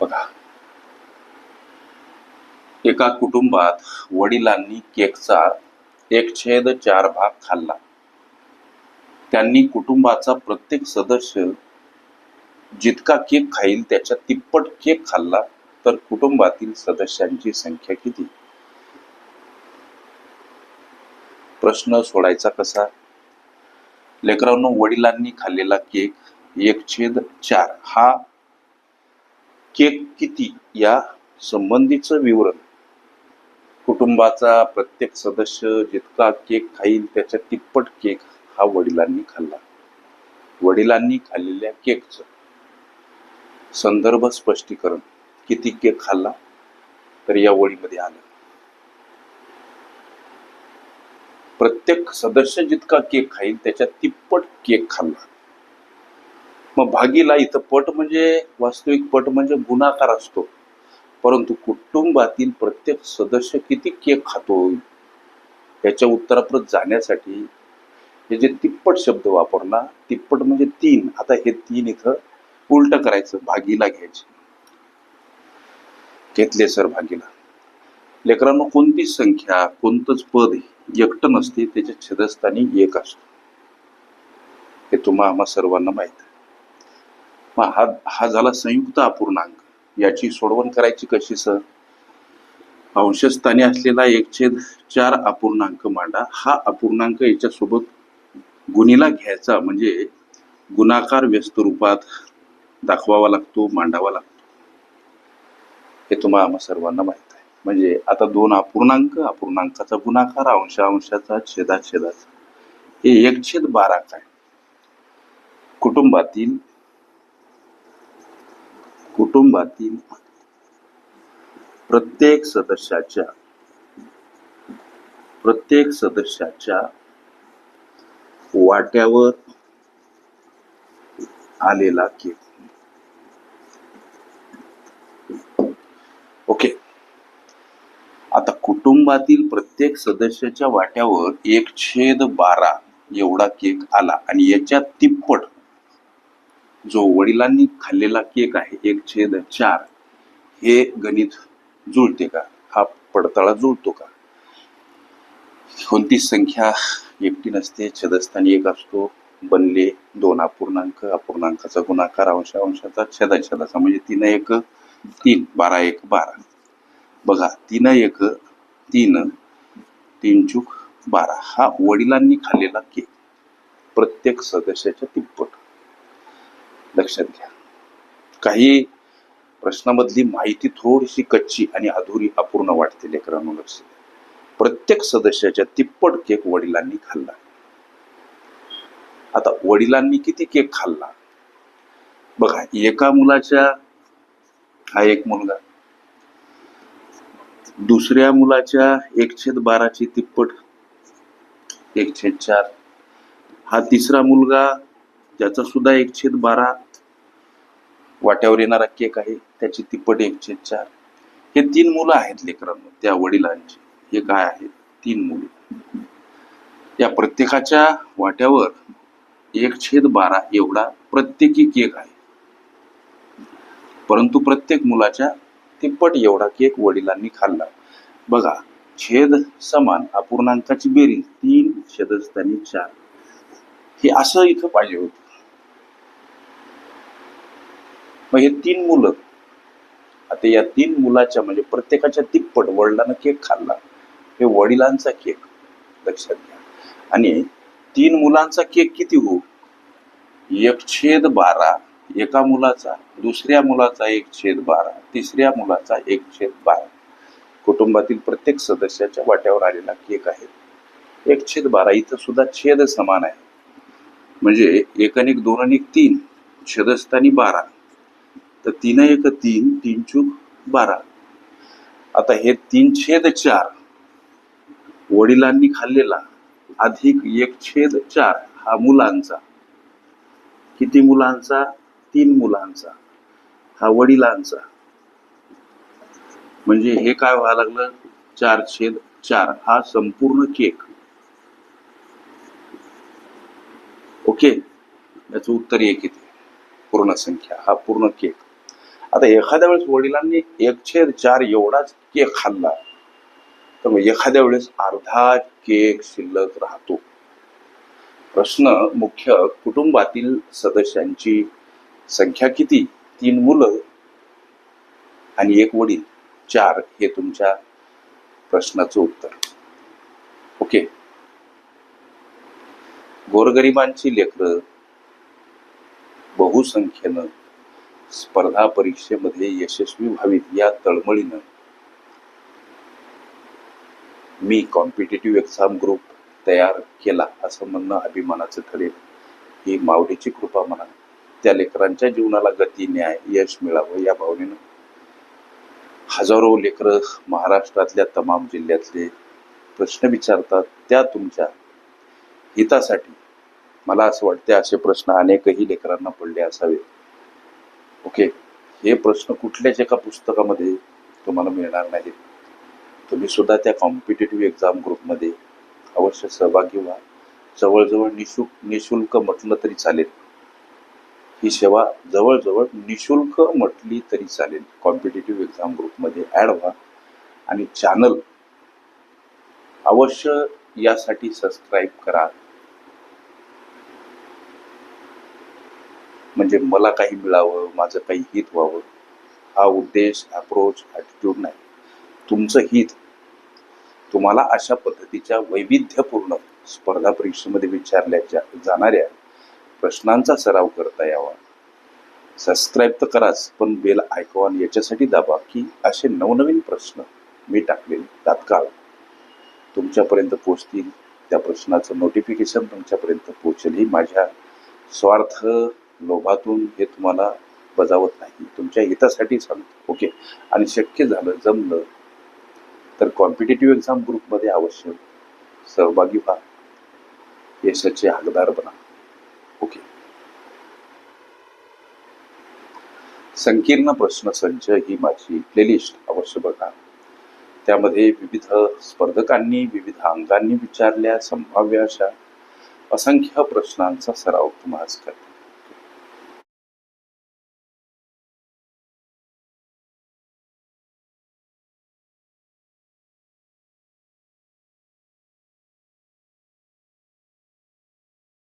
बघा. एका कुटुंबात वडिलांनी केकचा एक छेद चार भाग खाल्ला. त्यांनी कुटुंबाचा प्रत्येक सदस्य जितका केक खाईल त्याच्या तिप्पट केक खाल्ला तर कुटुंबातील सदस्यांची संख्या किती? प्रश्न सोडायचा कसा? लेकरांनो वडिलांनी खाल्लेला केक एक छेद चार हा केक किती या संबंधीचं विवरण? कुटुंबाचा प्रत्येक सदस्य जितका केक खाईल त्याच्या तिप्पट केक हा वडिलांनी खाल्ला. वडिलांनी खाल्लेल्या केकचं संदर्भ स्पष्टीकरण. किती केक खाल्ला? तर या वळीमध्ये आलं. प्रत्येक सदस्य जितका केक खाईल त्याच्या तिप्पट केक खाल्ला. मग भागीला इथं पट म्हणजे वास्तविक पट म्हणजे गुणाकार असतो. परंतु कुटुंबातील प्रत्येक सदस्य किती केक खातो? याच्या उत्तराप्रत जाण्यासाठी हे जे तिप्पट शब्द वापरला तिप्पट म्हणजे तीन. आता हे तीन इथं उलट करायचं भागीला घ्यायचे. घेतले सर भागीला. लेकरांनो कोणती संख्या कोणतंच पद एकटं नसते त्याच्या छेदस्थानी एक असतो. हे तुम्हा आम्हा सर्वांना माहीत आहे. मग हा हा झाला संयुक्त अपूर्णांक. याची सोडवण करायची कशी सर? अंशस्थानी असलेला एक छेद चार अपूर्णांक मांडा. हा अपूर्णांक याच्यासोबत गुणीला घ्यायचा म्हणजे गुणाकार व्यस्त रूपात दाखवावा लागतो मांडावा लागतो. हे तुम्हाला आम्हा सर्वांना माहीत आहे. म्हणजे आता दोन अपूर्णांक अपूर्णांकाचा गुणाकार अंशा अंशाचा छेदा छेदाचा हे एक छेद बारा काय? कुटुंबातील कुटुंबातील प्रत्येक सदस्याच्या प्रत्येक सदस्याच्या वाट्यावर आलेला केक ओके. आता कुटुंबातील प्रत्येक सदस्याच्या वाट्यावर एक छेद बारा एवढा केक आला आणि याच्या तिप्पट जो वडिलांनी खाल्लेला केक आहे एक छेद चार हे गणित जुळते का? हा पडताळा जुळतो का? कोणती संख्या एकटी नसते छेदस्थानी एक असतो बनले दोन अपूर्णांक अपूर्णांकाचा गुणाकार अंश अंशाचा छेदा छेदाचा म्हणजे तीन एक तीन बारा एक बारा. बघा तीन एक तीन तीन चूक बारा. हा वडिलांनी खाल्लेला केक. प्रत्येक सदस्याच्या तिप्पट. लक्षात घ्या. काही प्रश्नामधली माहिती थोडीशी कच्ची आणि अधुरी अपूर्ण वाटते लेकरांनो लक्ष प्रत्येक सदस्याच्या तिप्पट केक वडिलांनी खाल्ला. आता वडिलांनी किती केक खाल्ला? बघा एका मुलाच्या हा एक मुलगा. दुसऱ्या मुलाच्या एक छेद बाराची तिप्पट एक छेद चार. हा तिसरा मुलगा ज्याचा सुद्धा एक छेद बारा वाट्यावर येणारा केक आहे त्याची तिप्पट एक छेद चार. हे तीन मुलं आहेत लेकरांनो त्या वडिलांची. हे काय आहेत तीन मुले. या प्रत्येकाच्या वाट्यावर एक छेद बारा एवढा प्रत्येकी केक आहे. परंतु प्रत्येक मुलाच्या तिप्पट एवढा केक वडिलांनी खाल्ला. बघा छेद समान अपूर्णांकाची बेरीज तीन छेदस्थानी चार. हे असं इथं पाहिजे होतं. मग हे तीन मुलं आता या तीन मुलाच्या म्हणजे प्रत्येकाच्या तिप्पट वडिलांना केक खाल्ला. हे वडिलांचा केक लक्षात घ्या. आणि तीन मुलांचा केक किती हो? एक छेद बारा एका मुलाचा दुसऱ्या मुलाचा एक छेद बारा तिसऱ्या मुलाचा एक छेद बारा. कुटुंबातील प्रत्येक सदस्याच्या वाट्यावर आलेला केक आहे. एक छेद बारा इथं सुद्धा छेद समान आहे. म्हणजे एक आणि दोन आणि एक तीन छेदस्थानी बारा. तर तीन एक तीन तीन चूक बारा. आता हे तीन छेद चार वडिलांनी खाल्लेला अधिक एक छेद चार हा मुलांचा. किती मुलांचा? तीन मुलांचा. हा वडिलांचा. म्हणजे हे काय व्हायला लागलं? चार छेद चार हा संपूर्ण केक. ओके? याचं उत्तर एक येते. पूर्ण संख्या. हा पूर्ण केक. आता एखाद्या वेळेस वडिलांनी एक छेद चार एवढाच केक खाल्ला तर मग एखाद्या वेळेस अर्धा केक शिल्लक राहतो. प्रश्न मुख्य कुटुंबातील सदस्यांची संख्या किती? तीन मुलं आणि एक वडील. चार हे तुमच्या प्रश्नाचं उत्तर. ओके. गोरगरिबांची लेकरं बहुसंख्येनं स्पर्धा परीक्षेमध्ये यशस्वी व्हावीत या तळमळीनं. मी कॉम्पिटेटिव्ह एक्झाम ग्रुप तयार केला असं म्हणणं अभिमानाचं ठरेल. ही मावडीची कृपा म्हणा. त्या लेकरांच्या जीवनाला गती न्याय यश मिळावं या भावनेनं. हजारो लेकरं महाराष्ट्रातल्या तमाम जिल्ह्यातले प्रश्न विचारतात त्या तुमच्या हितासाठी. मला असं वाटते असे प्रश्न अनेकही लेकरांना पडले असावेत. ओके. हे प्रश्न कुठल्याच एका पुस्तकामध्ये तुम्हाला मिळणार नाहीत तुम्ही सुद्धा त्या कॉम्पिटेटिव्ह एक्झाम ग्रुपमध्ये अवश्य सहभागी व्हा. जवळजवळ निशुल्क निशुल्क म्हटलं तरी चालेल. ही सेवा जवळजवळ निशुल्क म्हटली तरी चालेल. कॉम्पिटेटिव्ह एक्झाम ग्रुपमध्ये ॲड व्हा. आणि चॅनल अवश्य यासाठी सबस्क्राईब करा. म्हणजे मला काही मिळावं माझं काही हित व्हावं हा उद्देश अप्रोच ॲटिट्यूड नाही. तुमचं हित तुम्हाला अशा पद्धतीच्या वैविध्यपूर्ण स्पर्धा परीक्षेमध्ये विचारल्या जा- जाणाऱ्या प्रश्नांचा सराव करता यावा. सबस्क्राईब तर कराच पण बेल आयकॉन याच्यासाठी दाबा की असे नवनवीन प्रश्न मी टाकलेले तात्काळ. तुमच्यापर्यंत पोचतील. त्या प्रश्नाचं नोटिफिकेशन तुमच्यापर्यंत पोचेल ही माझ्या स्वार्थ लोभातून हे तुम्हाला बजावत नाही. तुमच्या हितासाठी सांगतो ओके? आणि शक्य झालं जमलं तर कॉम्पिटेटिव्ह एक्झाम ग्रुपमध्ये आवश्यक सहभागी व्हा. यशाचे हकदार बना. ओके? संकीर्ण प्रश्न संच ही माझी प्लेलिस्ट अवश्य बघा. त्यामध्ये विविध स्पर्धकांनी विविध अंगांनी विचारल्या संभाव्य अशा असंख्य प्रश्नांचा सराव तुम्हाला करते